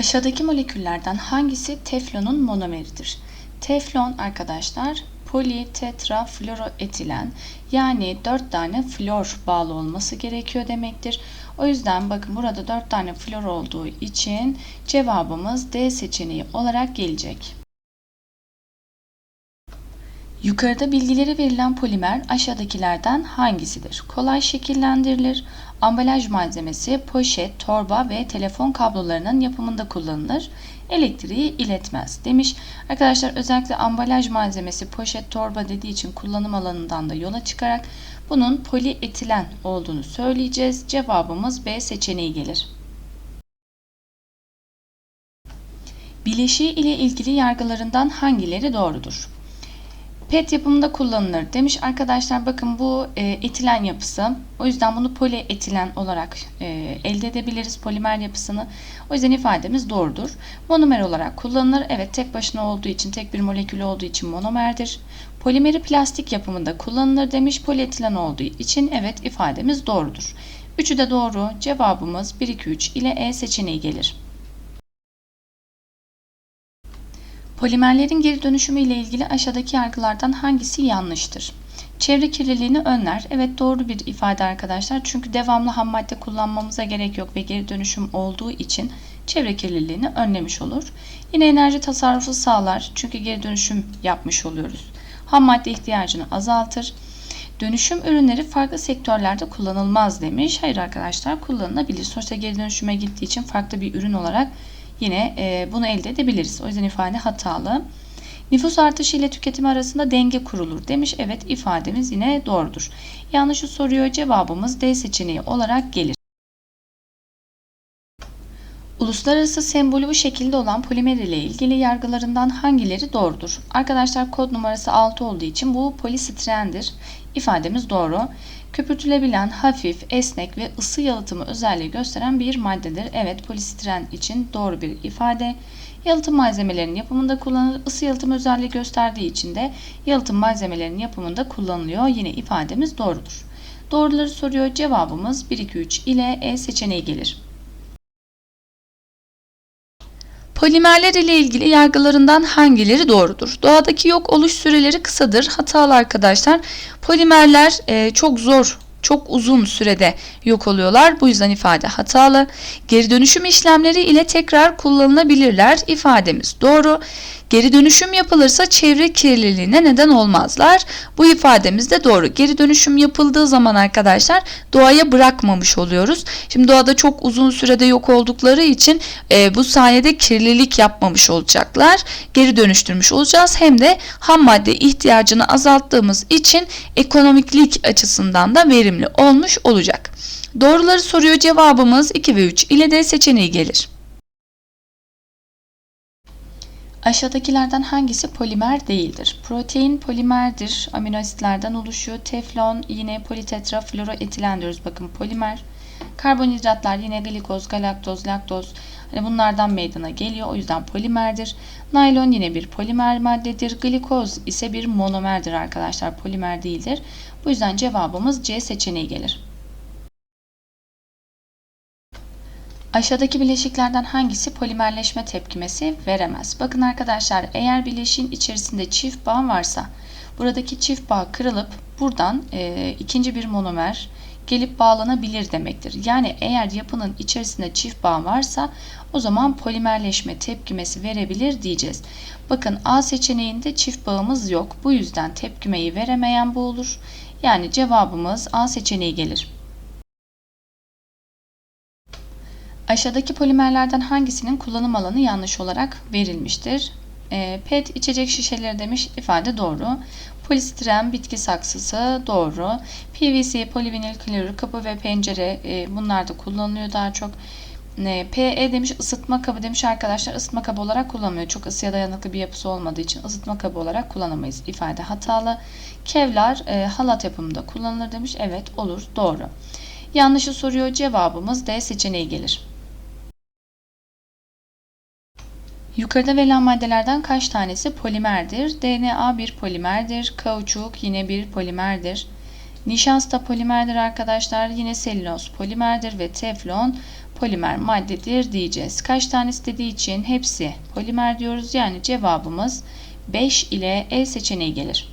Aşağıdaki moleküllerden hangisi teflonun monomeridir? Teflon arkadaşlar politetrafluoroetilen yani 4 tane flor bağlı olması gerekiyor demektir. O yüzden bakın burada 4 tane flor olduğu için cevabımız D seçeneği olarak gelecek. Yukarıda bilgileri verilen polimer aşağıdakilerden hangisidir? Kolay şekillendirilir. Ambalaj malzemesi, poşet, torba ve telefon kablolarının yapımında kullanılır. Elektriği iletmez demiş. Arkadaşlar özellikle ambalaj malzemesi, poşet, torba dediği için kullanım alanından da yola çıkarak bunun polietilen olduğunu söyleyeceğiz. Cevabımız B seçeneği gelir. Bileşiği ile ilgili yargılarından hangileri doğrudur? PET yapımında kullanılır demiş. Arkadaşlar bakın bu e, etilen yapısı. O yüzden bunu polietilen olarak e, elde edebiliriz polimer yapısını. O yüzden ifademiz doğrudur. Monomer olarak kullanılır. Evet tek başına olduğu için tek bir molekül olduğu için monomerdir. Polimeri plastik yapımında kullanılır demiş. Polietilen olduğu için evet ifademiz doğrudur. Üçü de doğru. Cevabımız 1 2 3 ile E seçeneği gelir. Polimerlerin geri dönüşümü ile ilgili aşağıdaki yargılardan hangisi yanlıştır? Çevre kirliliğini önler. Evet doğru bir ifade arkadaşlar. Çünkü devamlı ham madde kullanmamıza gerek yok ve geri dönüşüm olduğu için çevre kirliliğini önlemiş olur. Yine enerji tasarrufu sağlar. Çünkü geri dönüşüm yapmış oluyoruz. Ham madde ihtiyacını azaltır. Dönüşüm ürünleri farklı sektörlerde kullanılmaz demiş. Hayır arkadaşlar kullanılabilir. Sonuçta geri dönüşüme gittiği için farklı bir ürün olarak yine e, bunu elde edebiliriz. O yüzden ifade hatalı. Nüfus artışı ile tüketim arasında denge kurulur demiş. Evet ifademiz yine doğrudur. Yanlışı soruyor cevabımız D seçeneği olarak gelir. Uluslararası sembolü bu şekilde olan polimer ile ilgili yargılarından hangileri doğrudur? Arkadaşlar kod numarası 6 olduğu için bu polistirendir. İfademiz doğru. Köpürtülebilen, hafif, esnek ve ısı yalıtımı özelliği gösteren bir maddedir. Evet polistiren için doğru bir ifade. Yalıtım malzemelerinin yapımında kullanılır. Isı yalıtım özelliği gösterdiği için de yalıtım malzemelerinin yapımında kullanılıyor. Yine ifademiz doğrudur. Doğruları soruyor. Cevabımız 1, 2, 3 ile E seçeneği gelir. Polimerler ile ilgili yargılarından hangileri doğrudur? Doğadaki yok oluş süreleri kısadır. Hatalı arkadaşlar. Polimerler e, çok zor, çok uzun sürede yok oluyorlar. Bu yüzden ifade hatalı. Geri dönüşüm işlemleri ile tekrar kullanılabilirler. İfademiz doğru. Geri dönüşüm yapılırsa çevre kirliliğine neden olmazlar. Bu ifademiz de doğru. Geri dönüşüm yapıldığı zaman arkadaşlar doğaya bırakmamış oluyoruz. Şimdi doğada çok uzun sürede yok oldukları için e, bu sayede kirlilik yapmamış olacaklar. Geri dönüştürmüş olacağız. Hem de ham madde ihtiyacını azalttığımız için ekonomiklik açısından da verimli olmuş olacak. Doğruları soruyor cevabımız 2 ve 3 ile de seçeneği gelir. Aşağıdakilerden hangisi polimer değildir? Protein polimerdir. Amino asitlerden oluşuyor. Teflon yine politetrafluoroetilen diyoruz. Bakın polimer. Karbonhidratlar yine glikoz, galaktoz, laktoz. Hani bunlardan meydana geliyor. O yüzden polimerdir. Naylon yine bir polimer maddedir. Glikoz ise bir monomerdir arkadaşlar. Polimer değildir. Bu yüzden cevabımız C seçeneği gelir. Aşağıdaki bileşiklerden hangisi polimerleşme tepkimesi veremez? Bakın arkadaşlar eğer bileşiğin içerisinde çift bağ varsa buradaki çift bağ kırılıp buradan e, ikinci bir monomer gelip bağlanabilir demektir. Yani eğer yapının içerisinde çift bağ varsa o zaman polimerleşme tepkimesi verebilir diyeceğiz. Bakın A seçeneğinde çift bağımız yok. Bu yüzden tepkimeyi veremeyen bu olur. Yani cevabımız A seçeneği gelir. Aşağıdaki polimerlerden hangisinin kullanım alanı yanlış olarak verilmiştir? E, PET içecek şişeleri demiş ifade doğru. Polistiren bitki saksısı doğru. PVC polivinil klorür kapı ve pencere e, bunlar da kullanılıyor daha çok. E, PE demiş ısıtma kabı demiş arkadaşlar ısıtma kabı olarak kullanılmıyor. Çok ısıya dayanıklı bir yapısı olmadığı için ısıtma kabı olarak kullanamayız. İfade hatalı. Kevlar e, halat yapımında kullanılır demiş. Evet olur doğru. Yanlışı soruyor cevabımız D seçeneği gelir. Yukarıda verilen maddelerden kaç tanesi polimerdir? DNA bir polimerdir. Kauçuk yine bir polimerdir. Nişasta polimerdir arkadaşlar. Yine selüloz polimerdir ve teflon polimer maddedir diyeceğiz. Kaç tanesi dediği için hepsi polimer diyoruz. Yani cevabımız 5 ile E seçeneği gelir.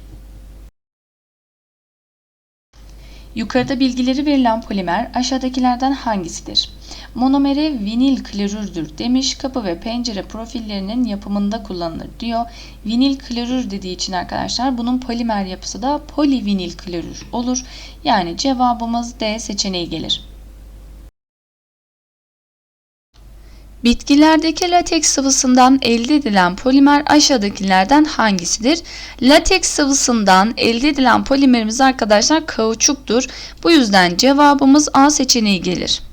Yukarıda bilgileri verilen polimer aşağıdakilerden hangisidir? Monomeri vinil klorürdür demiş. Kapı ve pencere profillerinin yapımında kullanılır diyor. Vinil klorür dediği için arkadaşlar bunun polimer yapısı da polivinil klorür olur. Yani cevabımız D seçeneği gelir. Bitkilerdeki lateks sıvısından elde edilen polimer aşağıdakilerden hangisidir? Lateks sıvısından elde edilen polimerimiz arkadaşlar kauçuktur. Bu yüzden cevabımız A seçeneği gelir.